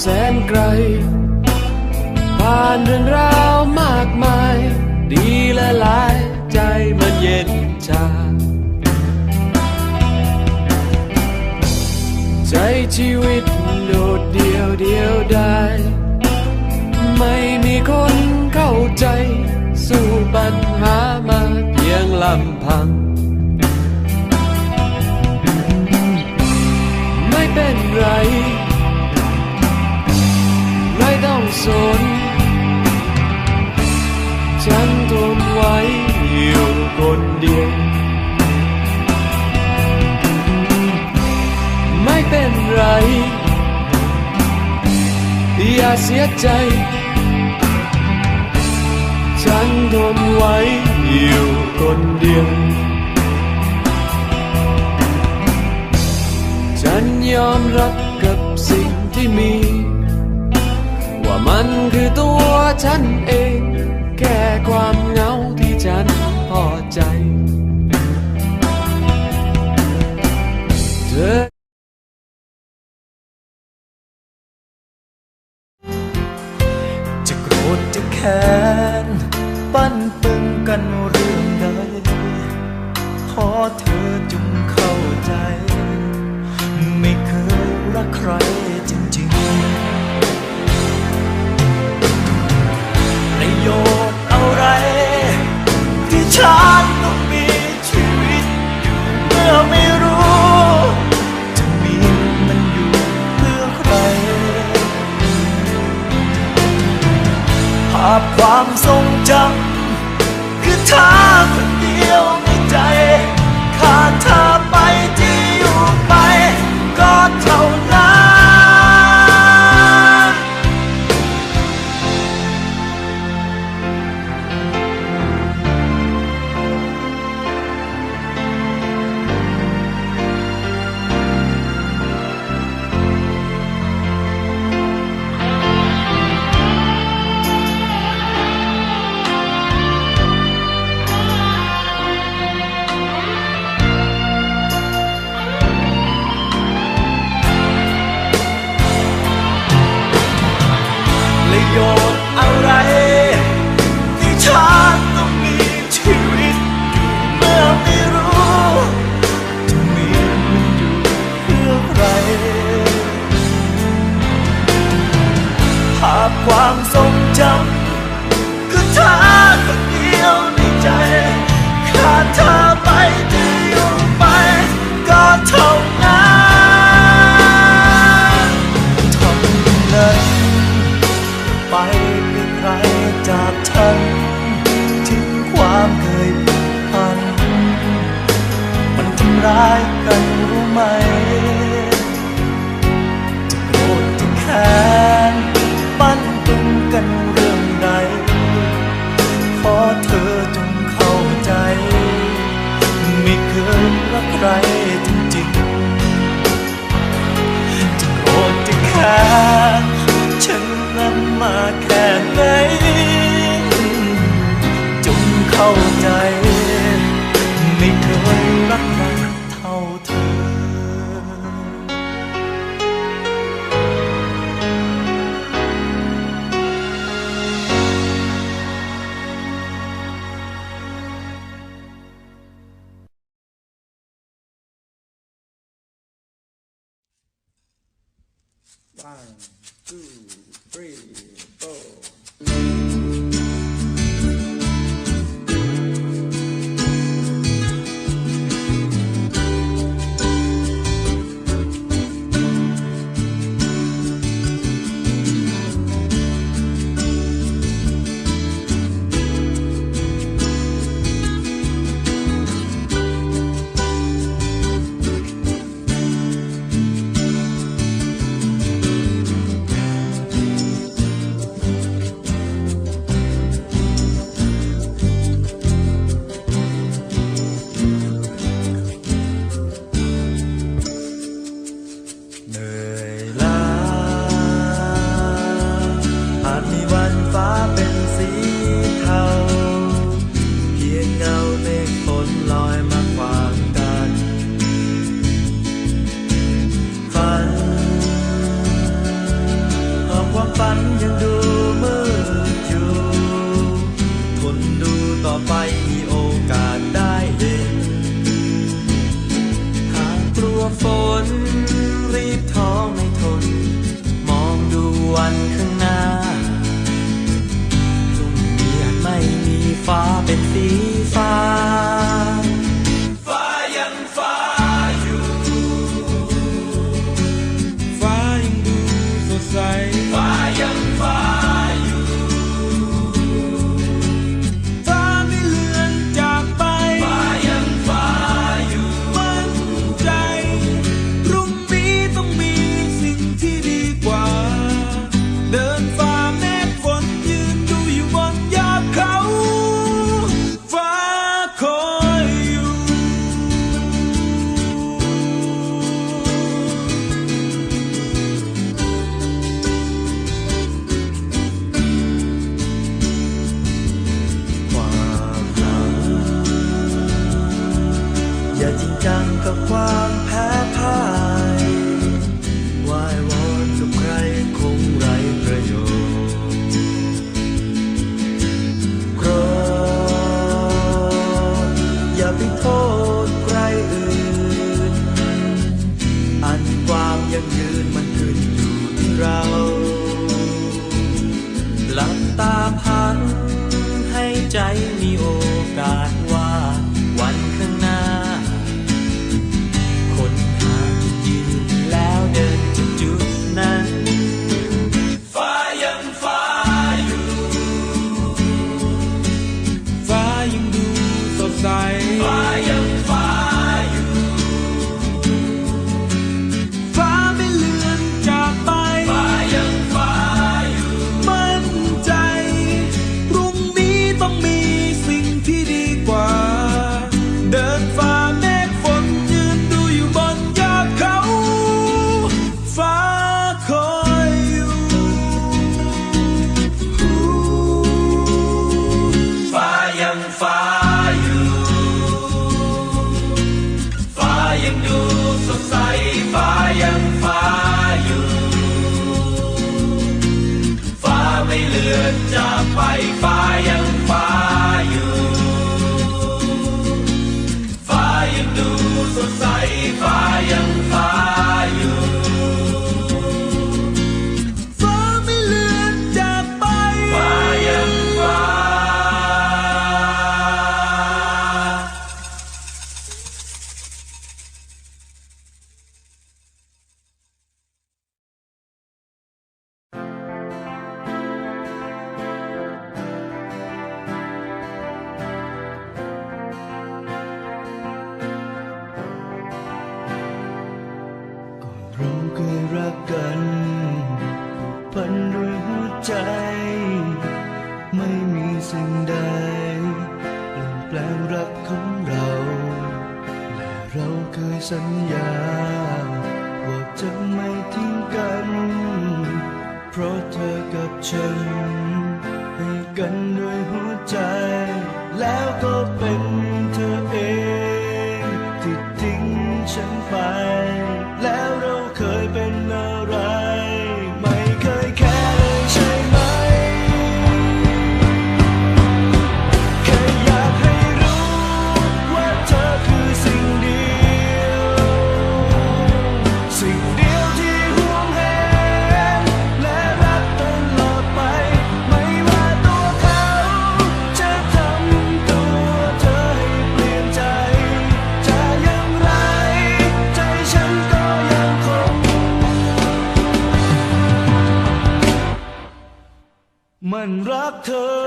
แสนไกล ผ่านเรื่องราวมากมาย ดีและหลายใจมันเย็นชา ใจชีวิตโดดเดียวเดียวได้ ไม่มีคนเข้าใจ สู้ปัญหามาเพียงลำพัง ไม่เป็นไร คนเดียว ไม่เป็นไร อย่าเสียใจ ฉันทนไว้อยู่คนเดียว ฉันยอมรับกับสิ่งที่มี ว่ามันคือตัวฉันเอง แค่ความเหงาที่ฉัน พอใจ เธอจะโกรธจะแค้นปั้นปึงกันเรื่องใดขอเธอจงเข้าใจ ไม่เคยรักใคร ความทรง One, two, three, รีบท้อไม่ทน มองดูวันข้างหน้าพรุ่งนี้อาไม่มีฟ้าเป็นสีฟ้า Bye. 生涯 มันรักเธอ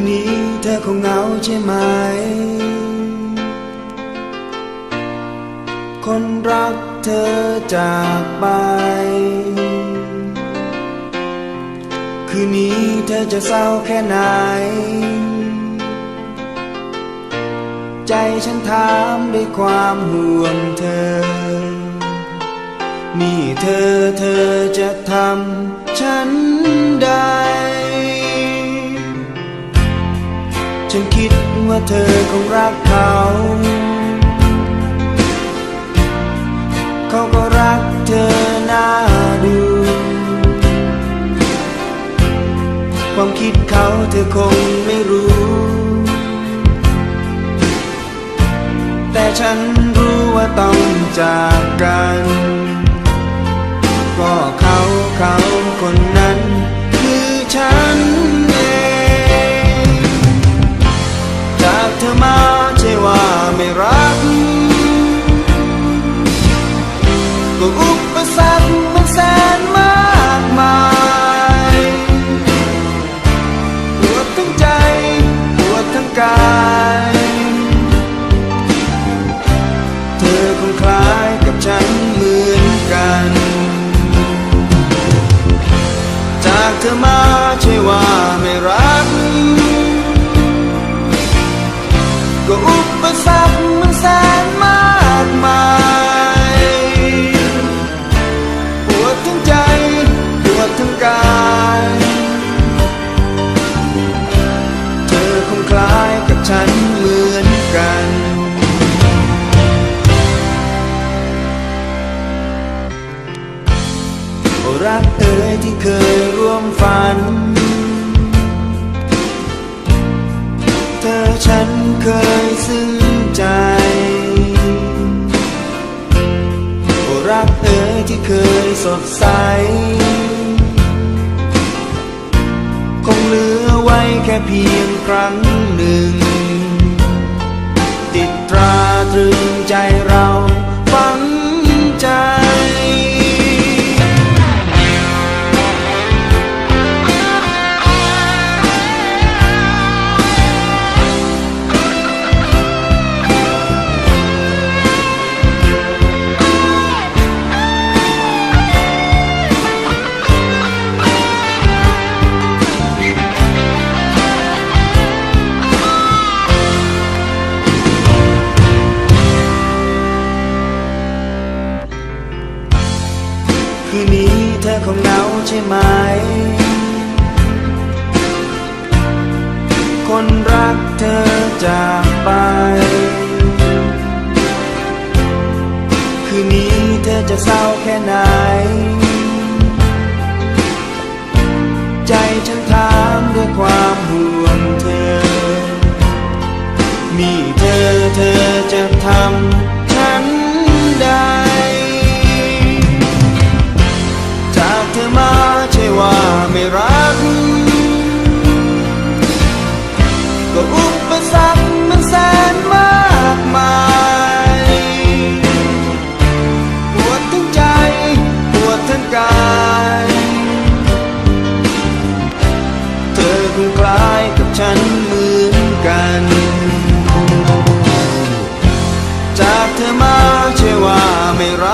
นนี้เธอคงเหงาใช่ไหม คนรักเธอจากไป คืนนี้เธอจะเศร้าแค่ไหน ใจฉันถามด้วยความห่วงเธอ นี่เธอเธอจะทำฉันได้ ฉันคิดว่าเธอคงรักเขา เขาก็รักเธอน่าดู ความคิดเขาเธอคงไม่รู้ แต่ฉันรู้ว่าต้องจากกัน ก็เขาเขาคนนั้น คือฉัน ธอมาใช่ว่าไม่รัก สดใส คงเหลือไว้แค่เพียงครั้งหนึ่ง อคงเหงาใช่ไหม คนรักเธอจากไป คืนนี้เธอจะเศร้าแค่ไหน ใจฉันถามด้วยความห่วงเธอนี่เธอเธอจะทำ ฉันเหมือนกัน จากเธอมาใช่ว่าไม่รัก